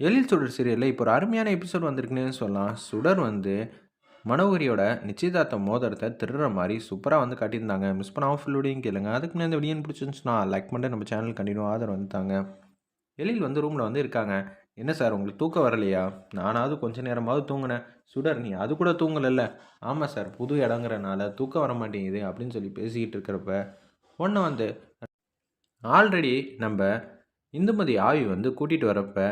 எழில் சுடர் சீரியலில் இப்போ ஒரு அருமையான எபிசோட் வந்திருக்குன்னு சொல்லலாம். சுடர் வந்து மனோகரியோட நிச்சயதார்த்த மோதிரத்தை திருடுற மாதிரி சூப்பராக வந்து காட்டியிருந்தாங்க. மிஸ் பண்ணாமல் ஃபுல்லோடையும் கேளுங்க. அதுக்கு முன்னாடி இந்த வீடியோ பிடிச்சிருந்துச்சுன்னா லைக் பண்ணிட்டு நம்ம சேனல் கண்டினியூ ஆதரவு வந்துட்டாங்க எழில் வந்து ரூமில் வந்து இருக்காங்க. என்ன சார் உங்களுக்கு தூக்கம் வரலையா? நானாவது கொஞ்ச நேரமாவது தூங்கினேன். சுடர் நீ அது கூட தூங்கலைல்ல. ஆமாம் சார் புது இடங்கிறனால தூக்கம் வர மாட்டேங்குது அப்படின்னு சொல்லி பேசிக்கிட்டு இருக்கிறப்ப ஒன்று வந்து ஆல்ரெடி நம்ம இந்துமதி ஆவி வந்து கூட்டிகிட்டு வரப்போ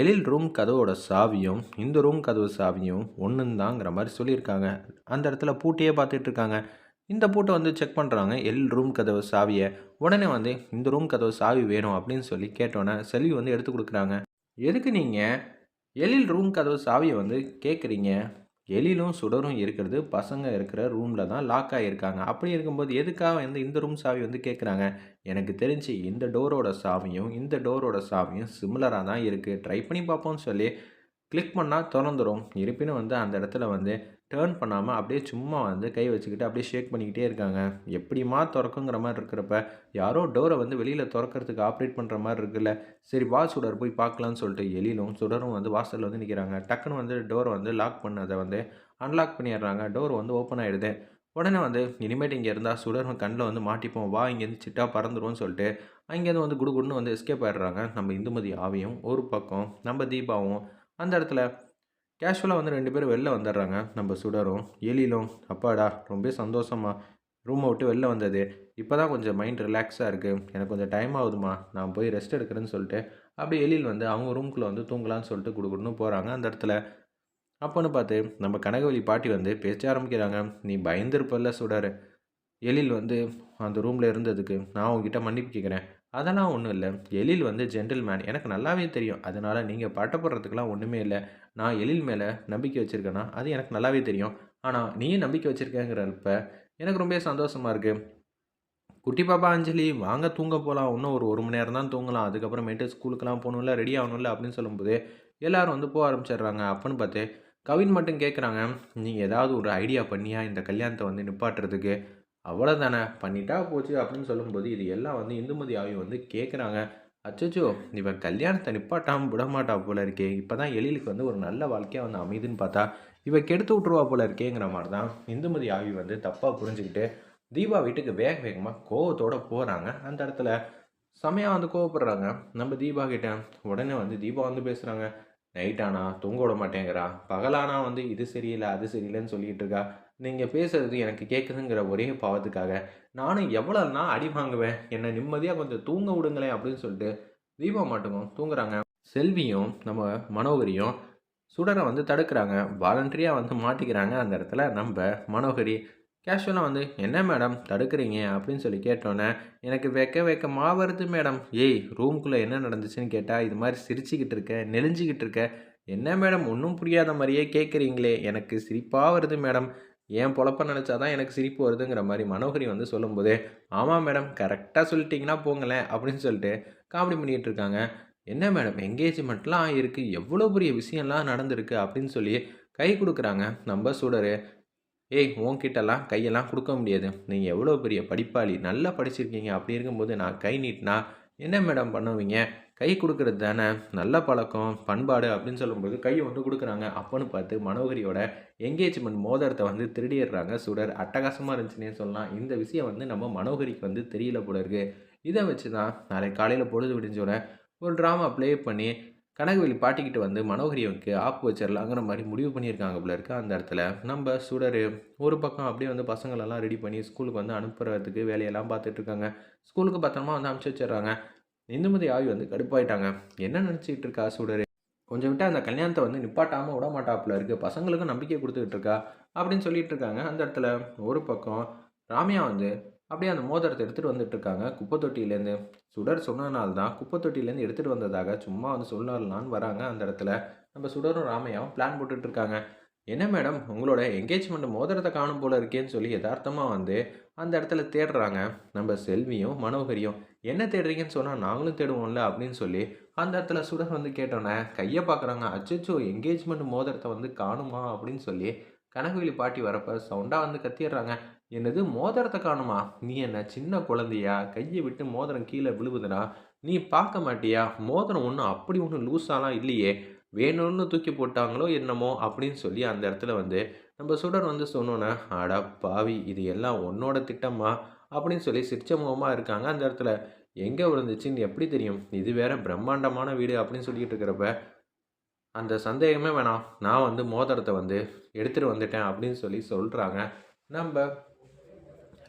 எழில் ரூம் கதவோட சாவியும் இந்த ரூம் கதவு சாவியும் ஒன்றுன்னு தாங்கிற மாதிரி சொல்லியிருக்காங்க. அந்த இடத்துல பூட்டியே பார்த்துட்டு இருக்காங்க. இந்த பூட்டை வந்து செக் பண்ணுறாங்க எழில் ரூம் கதவு சாவியை உடனே வந்து இந்த ரூம் கதவு சாவி வேணும் அப்படின்னு சொல்லி கேட்டோன்னே செல்வி வந்து எடுத்து கொடுக்குறாங்க. எதுக்கு நீங்கள் எழில் ரூம் கதவு சாவியை வந்து கேட்குறீங்க எழிலும் சுடரும் இருக்கிறது பசங்க இருக்கிற ரூமில் தான் லாக் ஆகியிருக்காங்க அப்படி இருக்கும்போது எதுக்காக வந்து இந்த ரூம் சாவி வந்து கேட்குறாங்க எனக்கு தெரிஞ்சு இந்த டோரோட சாவியும் இந்த டோரோட சாவியும் சிமிலராக தான் இருக்குது ட்ரை பண்ணி பார்ப்போம்னு சொல்லி கிளிக் பண்ணால் திறந்துடும் இருப்பினும் வந்து அந்த இடத்துல வந்து டேர்ன் பண்ணாமல் அப்படியே சும்மா வந்து கை வச்சுக்கிட்டு அப்படியே ஷேக் பண்ணிக்கிட்டே இருக்காங்க. எப்படிமா திறக்குங்கிற மாதிரி இருக்கிறப்ப யாரோ டோரை வந்து வெளியில் திறக்கிறதுக்கு ஆப்ரேட் பண்ணுற மாதிரி இருக்குல்ல. சரி வா சுடர் போய் பார்க்கலான்னு சொல்லிட்டு எழிலும் சுடரும் வந்து வாசலில் வந்து நிற்கிறாங்க டக்குன்னு வந்து டோரை வந்து லாக் பண்ணதை வந்து அன்லாக் பண்ணிடுறாங்க. டோர் வந்து ஓப்பன் ஆகிடுது உடனே வந்து இனிமேட்டு இங்கே இருந்தால் சுடரும் கண்ணில் வந்து மாட்டிப்போம். வா இங்கேருந்து சிட்டா பறந்துருவோம்னு சொல்லிட்டு அங்கேருந்து வந்து குடுகுடுன்னு வந்து எஸ்கேப் ஆகிடுறாங்க நம்ம இந்துமதி ஆவியும் ஒரு பக்கம் நம்ம தீபாவும் அந்த இடத்துல கேஷுவலாக வந்து ரெண்டு பேரும் வெளில வந்துடுறாங்க. நம்ம சுடரும். எலிலும் அப்பாடா ரொம்ப சந்தோஷமாக ரூமை விட்டு வெளில வந்தது. இப்போ தான் கொஞ்சம் மைண்ட் ரிலாக்ஸாக இருக்குது எனக்கு கொஞ்சம் டைம் ஆகுதுமா நான் போய் ரெஸ்ட் எடுக்கிறேன்னு சொல்லிட்டு அப்படியே எழில் வந்து அவங்க ரூம்குள்ளே வந்து தூங்கலான்னு சொல்லிட்டு கொடுக்கணும்னு போகிறாங்க அந்த இடத்துல. அப்போன்னு பார்த்து நம்ம கனகவழி பாட்டி வந்து பேச ஆரம்பிக்கிறாங்க. நீ பயந்துருப்பல்ல சுடர். எழில் வந்து அந்த ரூமில் இருந்ததுக்கு நான் உங்ககிட்ட மன்னிப்பு கேட்குறேன் அதெல்லாம் ஒன்றும் இல்லை. எழில் வந்து ஜென்டில்மேன் எனக்கு நல்லாவே தெரியும். அதனால் நீங்கள் பட்டப்படுறதுக்கெலாம் ஒன்றுமே இல்லை. நான் எழில் மேலே நம்பிக்கை வச்சுருக்கேன்னா அது எனக்கு நல்லாவே தெரியும். ஆனால் நீயும் நம்பிக்கை வச்சுருக்கேங்கிறப்ப எனக்கு ரொம்ப சந்தோஷமாக இருக்குது குட்டி பாப்பா அஞ்சலி வாங்க தூங்க போகலாம் இன்னும் ஒரு ஒரு மணி நேரம் தான் தூங்கலாம். அதுக்கப்புறமேட்டு ஸ்கூலுக்கெல்லாம் போகணும்ல ரெடி ஆகணும்ல அப்படின்னு சொல்லும்போது எல்லோரும் வந்து போக ஆரம்பிச்சிடுறாங்க. அப்போன்னு பார்த்து கவின் மட்டும் கேட்குறாங்க நீங்கள் ஏதாவது ஒரு ஐடியா பண்ணியா? இந்த கல்யாணத்தை வந்து நிப்பாட்டுறதுக்கு. அவ்வளோதானே பண்ணிட்டா போச்சு அப்படின்னு சொல்லும்போது இது எல்லாம் வந்து இந்துமதி ஆவி வந்து கேட்குறாங்க அச்சோ இவன் கல்யாணத்தை நிப்பாட்டாமல் விடமாட்டா போல இருக்கே. இப்போ தான் எழிலுக்கு வந்து ஒரு நல்ல வாழ்க்கையாக வந்து அமைதுன்னு பார்த்தா இவ கெடுத்து விட்ருவா போல இருக்கேங்கிற மாதிரி தான் இந்துமதி ஆவி வந்து தப்பாக புரிஞ்சுக்கிட்டு தீபா வீட்டுக்கு வேக வேகமாக கோவத்தோடு போகிறாங்க அந்த இடத்துல செமையாக வந்து கோவப்படுறாங்க. நம்ம தீபா கிட்ட உடனே வந்து தீபா வந்து பேசுகிறாங்க நைட்டானா தூங்க விட மாட்டேங்கிறா. பகலானா வந்து இது சரியில்லை அது சரியில்லைன்னு சொல்லிகிட்டு இருக்கா. நீங்கள் பேசுகிறது எனக்கு கேட்குதுங்கிற ஒரே பாவத்துக்காக. நானும் எவ்வளோனா அடி வாங்குவேன்? என்னை நிம்மதியாக கொஞ்சம் தூங்க விடுங்களேன் அப்படின்னு சொல்லிட்டு தீபா மட்டும் தூங்குறாங்க. செல்வியும் நம்ம மனோகரியும் சுடரை வந்து தடுக்கிறாங்க. வாலண்டரியாக வந்து மாட்டிக்கிறாங்க அந்த இடத்துல. நம்ம மனோகரி கேஷுவலாக வந்து என்ன மேடம் தடுக்கிறீங்க? அப்படின்னு சொல்லி கேட்டோன்னே எனக்கு வைக்க வைக்க மாவருது மேடம் ஏய் ரூம்குள்ளே என்ன நடந்துச்சுன்னு கேட்டால் இது மாதிரி சிரிச்சுக்கிட்டு இருக்க நெளிஞ்சிக்கிட்டு இருக்க என்ன மேடம் ஒன்றும் புரியாத மாதிரியே கேட்குறீங்களே எனக்கு சிரிப்பாக வருது மேடம் ஏன் பொழப்ப நினச்சா தான் எனக்கு சிரிப்பு வருதுங்கிற மாதிரி மனோகரி வந்து சொல்லும்போது ஆமாம் மேடம் கரெக்டாக சொல்லிட்டீங்கன்னா போங்களேன் அப்படின்னு சொல்லிட்டு காமெடி பண்ணிகிட்டு இருக்காங்க. என்ன மேடம் என்கேஜ்மெண்ட்லாம் ஆகிருக்கு எவ்வளோ பெரிய விஷயம்லாம் நடந்திருக்கு அப்படின்னு சொல்லி கை கொடுக்குறாங்க நம்ம சுடரு. ஏய் உன்கிட்டலாம் கையெல்லாம் கொடுக்க முடியாது. நீங்கள் எவ்வளோ பெரிய படிப்பாளி நல்லா படிச்சிருக்கீங்க அப்படி இருக்கும்போது நான் கை நீட்டினா என்ன மேடம் பண்ணுவீங்க? கை கொடுக்கறது தானே? நல்ல பழக்கம் பண்பாடு அப்படின்னு சொல்லும்போது கையை வந்து கொடுக்குறாங்க. அப்போன்னு பார்த்து மனோகரியோட என்கேஜ்மெண்ட் மோதிரத்தை வந்து திருடிடுறாங்க சுடர். அட்டகாசமாக இருந்துச்சுன்னே சொல்லலாம். இந்த விஷயம் வந்து நம்ம மனோகரிக்கு வந்து தெரியல போல இருக்குது இதை வச்சு தான் நாளைக்கு காலையில் பொழுது விடிஞ்சோட ஒரு ட்ராமா ப்ளே பண்ணி கனகவெளி பாட்டிக்கிட்டு வந்து மனோகரியவுக்கு ஆப்பு வச்சிடலாங்கிற மாதிரி முடிவு பண்ணியிருக்காங்க போல இருக்குது அந்த இடத்துல நம்ம சுடர் ஒரு பக்கம் அப்படியே வந்து பசங்களெல்லாம் ரெடி பண்ணி ஸ்கூலுக்கு வந்து அனுப்புறதுக்கு வேலையெல்லாம் பார்த்துட்ருக்காங்க ஸ்கூலுக்கு பத்திரமா வந்து அனுப்பிச்சி வச்சிடுறாங்க. இந்துமதி ஆவி வந்து கடுப்பாயிட்டாங்க. என்ன நினச்சிக்கிட்டு இருக்கா சுடரு? கொஞ்சம் விட்டு அந்த கல்யாணத்தை வந்து நிப்பாட்டாமல் விட மாட்டாப்புல இருக்குது பசங்களுக்கும் நம்பிக்கை கொடுத்துக்கிட்டு இருக்கா? அப்படின்னு சொல்லிட்டு இருக்காங்க. அந்த இடத்துல ஒரு பக்கம் ராமியா வந்து அப்படியே அந்த மோதிரத்தை எடுத்துகிட்டு வந்துட்டு இருக்காங்க. குப்பை தொட்டியிலேருந்து சுடர் சொன்னதுனால தான் குப்பை தொட்டியிலேருந்து எடுத்துகிட்டு வந்ததாக சும்மா வந்து சொல்லலான்னு வராங்க அந்த இடத்துல. நம்ம சுடரும் ராமையாவும் பிளான் போட்டுட்ருக்காங்க என்ன மேடம் உங்களோட என்கேஜ்மெண்ட் மோதிரத்தை காணும் போல இருக்கேன்னு சொல்லி யதார்த்தமாக வந்து அந்த இடத்துல தேடுறாங்க. நம்ம செல்வியும் மனோகரியும். என்ன தேடுறீங்கன்னு சொன்னால் நாங்களும் தேடுவோம்ல அப்படின்னு சொல்லி அந்த இடத்துல சுடர் வந்து கேட்டோன்னே கையை பார்க்குறாங்க. அச்சோ என்கேஜ்மெண்ட் மோதிரத்தை வந்து காணுமா அப்படின்னு சொல்லி கனகவேலி பாட்டி வரப்ப சவுண்டாக வந்து கத்திடுறாங்க. என்னது மோதிரத்தை காணுமா? நீ என்ன சின்ன குழந்தையா? கையை விட்டு மோதிரம் கீழே விழுவுதுனா நீ பார்க்க மாட்டியா? மோதிரம் ஒன்றும் அப்படி ஒன்றும் லூஸாலாம் இல்லையே. வேணும்னு தூக்கி போட்டாங்களோ என்னமோ அப்படின்னு சொல்லி அந்த இடத்துல வந்து நம்ம சுடர் வந்து சொன்னோன்னே அட பாவி இது எல்லாம் உன்னோட திட்டமா? அப்படின்னு சொல்லி சிரிச்ச முகமாக இருக்காங்க அந்த இடத்துல. எங்கே விழுந்துச்சின்னு எப்படி தெரியும்? இது வேற பிரம்மாண்டமான வீடு அப்படின்னு சொல்லிட்டு இருக்கிறப்ப அந்த சந்தேகமே வேணாம். நான் வந்து மோதிரத்தை வந்து எடுத்துகிட்டு வந்துட்டேன் அப்படின்னு சொல்லி சொல்கிறாங்க நம்ம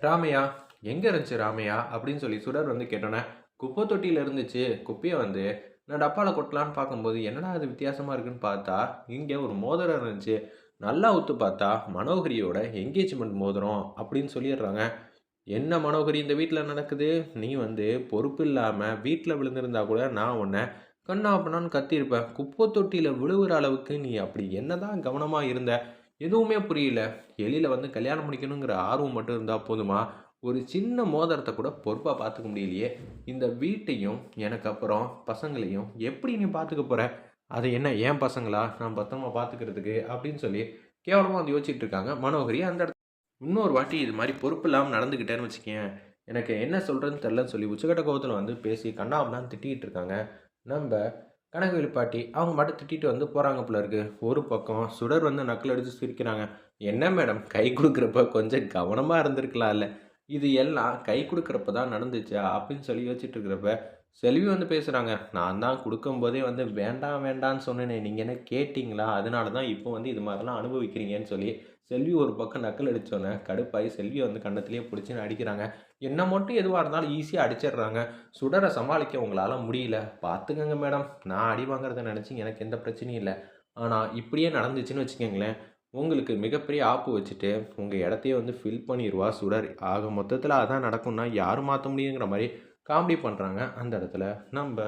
ராமையா எங்கே இருந்துச்சு ராமையா? அப்படின்னு சொல்லி சுடர் வந்து கேட்டோன்னே குப்பை தொட்டியில் இருந்துச்சு. குப்பையை வந்து நான் டப்பாவில் கொட்டலான்னு பார்க்கும்போது என்னடா அது வித்தியாசமாக இருக்குன்னு பார்த்தா இங்கே ஒரு மோதிரம் இருந்துச்சு. நல்லா ஒத்து பார்த்தா மனோகரியோட என்கேஜ்மெண்ட் மோதிரம் அப்படின்னு சொல்லிடுறாங்க. என்ன மனோகரி இந்த வீட்டில் நடக்குது? நீ வந்து பொறுப்பு இல்லாமல் வீட்டில் விழுந்திருந்தா கூட நான் உன்னை கண்ணா பண்ணான்னு கத்தியிருப்பேன். குப்பை தொட்டியில் விழுவுற அளவுக்கு நீ அப்படி என்னதான் கவனமாக இருந்த? எதுவுமே புரியல. எலியில் வந்து கல்யாணம் முடிக்கணுங்கிற ஆர்வம் மட்டும் இருந்தால் போதுமா? ஒரு சின்ன மோதிரத்தை கூட பொறுப்பாக பார்த்துக்க முடியலையே. இந்த வீட்டையும் எனக்கு அப்புறம் பசங்களையும் எப்படி நீ பார்த்துக்க போகிற அது என்ன ஏன் பசங்களா? நான் பத்திரமா பார்த்துக்கிறதுக்கு அப்படின்னு சொல்லி கேவலமாக வந்து யோசிச்சுட்டு இருக்காங்க மனோகரி அந்த இடத்துல. இன்னொரு வாட்டி இது மாதிரி பொறுப்பு இல்லாமல் நடந்துக்கிட்டேன்னு வச்சுக்கேன். எனக்கு என்ன சொல்கிறதுன்னு தெரிலன்னு சொல்லி உச்சக்கட்ட கோபத்தில் வந்து பேசி கண்ணாபுலாம் திட்டிகிட்டு இருக்காங்க. நம்ம கனகவேலு பாட்டி அவங்க மட்டும் திட்டிட்டு வந்து போகிறாங்க போல இருக்கு. ஒரு பக்கம் சுடர் வந்து நக்கல் அடித்து சிரிக்கிறாங்க. என்ன மேடம்? கை கொடுக்குறப்ப கொஞ்சம் கவனமாக இருந்திருக்கலாம்ல. இது எல்லாம் கை கொடுக்குறப்ப தான் நடந்துச்சா அப்படின்னு சொல்லி யோசிச்சுட்டு இருக்கிறப்ப செல்வி வந்து பேசுகிறாங்க நான் தான் கொடுக்கும்போதே வந்து வேண்டாம் வேண்டான்னு சொன்னேனே நீங்கள் என்ன கேட்டிங்களா? அதனால தான் இப்போ வந்து இது மாதிரிலாம் அனுபவிக்கிறீங்கன்னு சொல்லி செல்வி ஒரு பக்கம் நக்கல் அடித்தோன்னே கடுப்பாகி செல்வியை வந்து கண்ணத்துலேயே பிடிச்சின்னு அடிக்கிறாங்க. என்ன மட்டும் எதுவாக இருந்தாலும் ஈஸியாக அடிச்சிடுறாங்க. சுடரை சமாளிக்க உங்களால் முடியல. பார்த்துக்கங்க மேடம் நான் அடி வாங்குறத நினச்சி எனக்கு எந்த பிரச்சனையும் இல்லை. ஆனால் இப்படியே நடந்துச்சுன்னு வச்சுக்கோங்களேன். உங்களுக்கு மிகப்பெரிய ஆப்பு வச்சுட்டு உங்கள் இடத்தையே வந்து ஃபில் பண்ணிடுவா சுடர். ஆக மொத்தத்தில் அதான் நடக்கும்னா யாரும் மாற்ற முடியுங்கிற மாதிரி காமெடி பண்ணுறாங்க அந்த இடத்துல நம்ம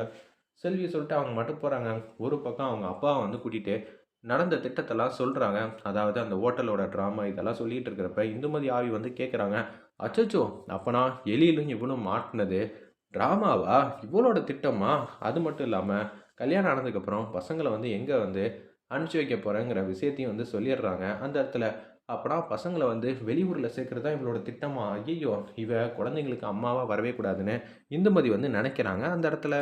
செல்வி சொல்லிட்டு அவங்க மட்டும் போகிறாங்க ஒரு பக்கம் அவங்க அப்பாவை வந்து கூட்டிகிட்டு நடந்த திட்டத்தெல்லாம் சொல்கிறாங்க அதாவது அந்த ஹோட்டலோட ட்ராமா இதெல்லாம் சொல்லிகிட்டு இருக்கிறப்ப இந்துமதி ஆவி வந்து கேட்குறாங்க அச்சச்சோ அப்போனா எலியிலும் இவ்வளோ மாட்டினது. ட்ராமாவா இவளோட திட்டமா? அது மட்டும் இல்லாமல் கல்யாணம் ஆனதுக்கப்புறம் பசங்களை வந்து எங்கே வந்து அனுப்பிச்சி வைக்க போகிறேங்கிற விஷயத்தையும் வந்து சொல்லிடுறாங்க. அந்த இடத்துல அப்போனா பசங்களை வந்து வெளியூரில் சேர்க்குறது தான் இவளோட திட்டமாக ஐயோ இவ குழந்தைங்களுக்கு அம்மாவாக வரவே கூடாதுன்னு இந்துமதி வந்து நினைக்கிறாங்க. அந்த இடத்துல